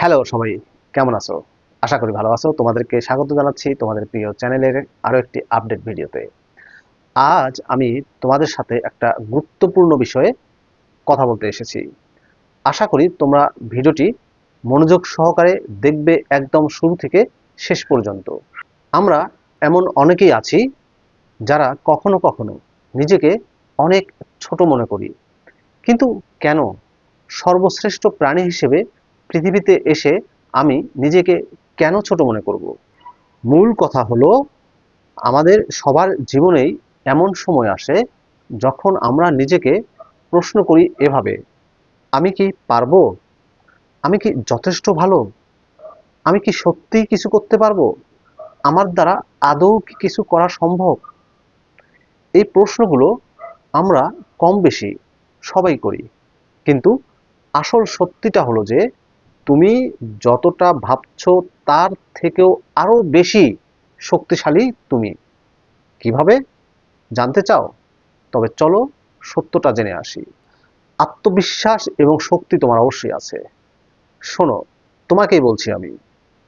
Hello সবাই। কেমন আছো? আশা করি ভালো আছো। তোমাদেরকে স্বাগত জানাচ্ছি তোমাদের প্রিয় চ্যানেলের আরও একটি আপডেট ভিডিওতে। আজ আমি তোমাদের সাথে একটা গুরুত্বপূর্ণ বিষয়ে কথা বলতে এসেছি। আশা করি তোমরা ভিডিওটি মনোযোগ সহকারে দেখবে একদম শুরু থেকে শেষ পর্যন্ত। আমরা এমন অনেকেই আছি যারা কখনো কখনো নিজেকে অনেক ছোট মনে করি। কিন্তু কেন সর্বশ্রেষ্ঠ প্রাণী হিসেবে পৃথিবীতে এসে আমি নিজেকে কেন ছোট মনে করব? মূল কথা হলো, আমাদের সবার জীবনেই এমন সময় আসে যখন আমরা নিজেকে প্রশ্ন করি এভাবে, আমি কি পারব? আমি কি যথেষ্ট ভালো? আমি কি সত্যিই কিছু করতে পারব? আমার দ্বারা আদৌ কি কিছু করা সম্ভব? এই প্রশ্নগুলো আমরা কম বেশি সবাই করি। কিন্তু আসল সত্যিটা হলো যে তুমি যতটা ভাবছ তার থেকেও আরও বেশি শক্তিশালী তুমি। কীভাবে? জানতে চাও? তবে চলো সত্যটা জেনে আসি। আত্মবিশ্বাস এবং শক্তি তোমার অবশ্যই আছে। শোনো, তোমাকেই বলছি আমি,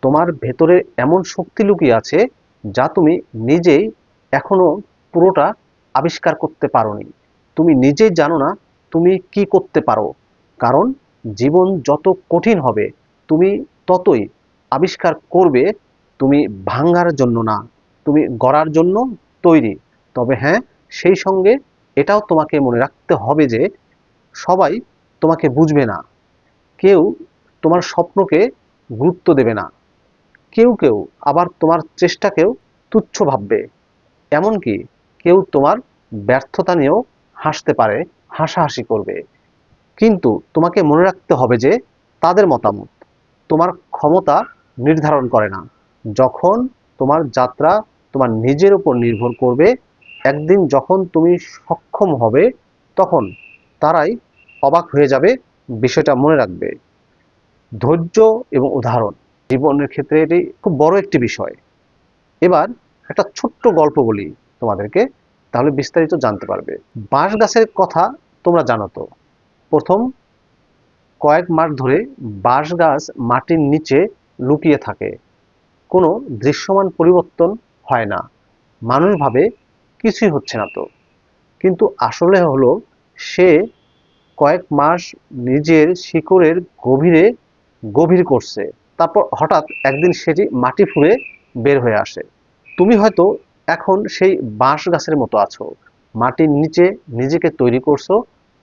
তোমার ভেতরে এমন শক্তি লুকিয়ে আছে যা তুমি নিজেই এখনও পুরোটা আবিষ্কার করতে পারোনি। তুমি নিজেই জানো না তুমি কি করতে পারো। কারণ জীবন যত কঠিন হবে, তুমি ততই আবিষ্কার করবে তুমি ভাঙ্গার জন্য না, তুমি গড়ার জন্য তৈরি। তবে হ্যাঁ সেই সঙ্গে এটাও তোমাকে মনে রাখতে হবে যে সবাই তোমাকে বুঝবে না। কেউ তোমার স্বপ্নকে গুরুত্ব দেবে না। কেউ কেউ আবার তোমার চেষ্টাকেও তুচ্ছ ভাববে। এমনকি কেউ তোমার ব্যর্থতা নিয়েও হাসতে পারে, হাসাহাসি করবে। কিন্তু তোমাকে মনে রাখতে হবে যে তাদের মতামত, তোমার ক্ষমতা নির্ধারণ করে না। যখন তোমার যাত্রা তোমার নিজের উপর নির্ভর করবে, একদিন যখন তুমি সক্ষম হবে, তখন তারাই অবাক হয়ে যাবে, বিষয়টা মনে রাখবে। ধৈর্য এবং উদাহরণ, জীবনের ক্ষেত্রে এটি খুব বড় একটি বিষয়। এবার একটা ছোট্ট গল্প বলি তোমাদেরকে, তাহলে বিস্তারিত জানতে পারবে। বাঁশ গাছের কথা তোমরা জানো তো? প্রথম কয়েক মাস ধরে বাঁশ গাছ মাটির নিচে লুকিয়ে থাকে। কোনো দৃশ্যমান পরিবর্তন হয় না। মানুষ ভাবে কিছুই হচ্ছে না তো। কিন্তু আসলে হলো সে কয়েক মাস নিজের শিকড়ের গভীরে গভীর করছে। তারপর হঠাৎ একদিন সেটি মাটি ফুঁড়ে বের হয়ে আসে। তুমি হয়তো এখন সেই বাঁশ গাছের মতো আছো। মাটির নিচে নিজেকে তৈরি করছ।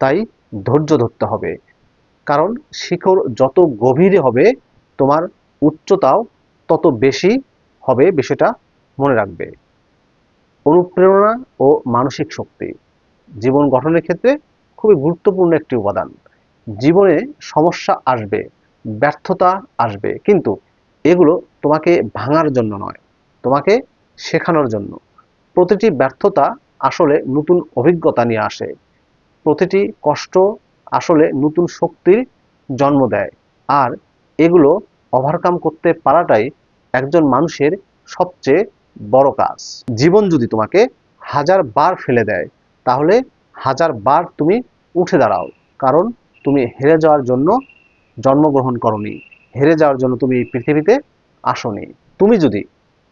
তাই ধৈর্য ধরতে হবে। কারণ শিকড় যত গভীরে হবে, তোমার উচ্চতাও তত বেশি হবে বিষয়টা মনে রাখবে। অনুপ্রেরণা ও মানসিক শক্তি জীবন গঠনের ক্ষেত্রে খুবই গুরুত্বপূর্ণ একটি উপাদান। জীবনে সমস্যা আসবে, ব্যর্থতা আসবে, কিন্তু এগুলো তোমাকে ভাঙার জন্য নয়, তোমাকে শেখানোর জন্য। প্রতিটি ব্যর্থতা আসলে নতুন অভিজ্ঞতা নিয়ে আসে। প্রতিটি কষ্ট আসলে নতুন শক্তির জন্ম দেয়। আর এগুলো ওভারকাম করতে পারাটাই একজন মানুষের সবচেয়ে বড় কাজ। জীবন যদি তোমাকে হাজার বার ফেলে দেয়, তাহলে হাজার বার তুমি উঠে দাঁড়াও, কারণ তুমি হেরে যাওয়ার জন্য জন্মগ্রহণ করনি, হেরে যাওয়ার জন্য তুমি এই পৃথিবীতে আসনি। তুমি যদি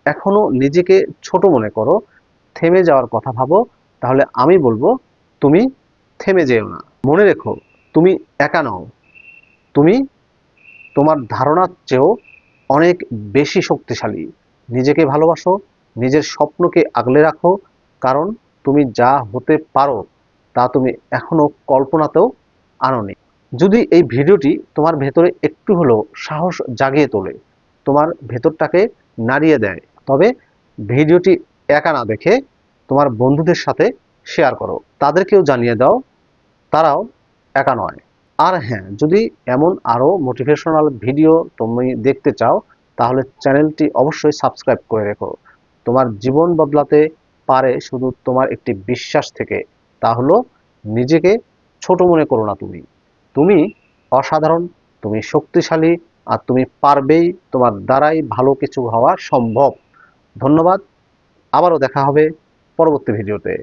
এখনও নিজেকে ছোট মনে করো, থেমে যাওয়ার কথা ভাবো, তাহলে আমি বলব, তুমি থেমে যেও না। মনে রেখো, তুমি একা নও। তুমি তোমার ধারণার চেয়েও অনেক বেশি শক্তিশালী। নিজেকে ভালোবাসো, নিজের স্বপ্নকে আগলে রাখো, কারণ তুমি যা হতে পারো তা তুমি এখনও কল্পনাতেও আনোনি। যদি এই ভিডিওটি তোমার ভেতরে একটু হলেও সাহস জাগিয়ে তোলে, তোমার ভেতরটাকে নাড়িয়ে দেয়, তবে ভিডিওটি একা না দেখে তোমার বন্ধুদের সাথে শেয়ার করো। তাদেরকেও জানিয়ে দাও, তারাও একা নয়। আর হ্যাঁ যদি এমন আরও মোটিভেশনাল ভিডিও তুমি দেখতে চাও, তাহলে চ্যানেলটি অবশ্যই সাবস্ক্রাইব করে রেখো। তোমার জীবন বদলাতে পারে শুধু তোমার একটি বিশ্বাস থেকে। তা হলো, নিজেকে ছোট মনে করো না তুমি। তুমি অসাধারণ, তুমি শক্তিশালী, আর তুমি পারবেই তোমার দ্বারাই ভালো কিছু হওয়া সম্ভব। ধন্যবাদ। আবারও দেখা হবে পরবর্তী ভিডিওতে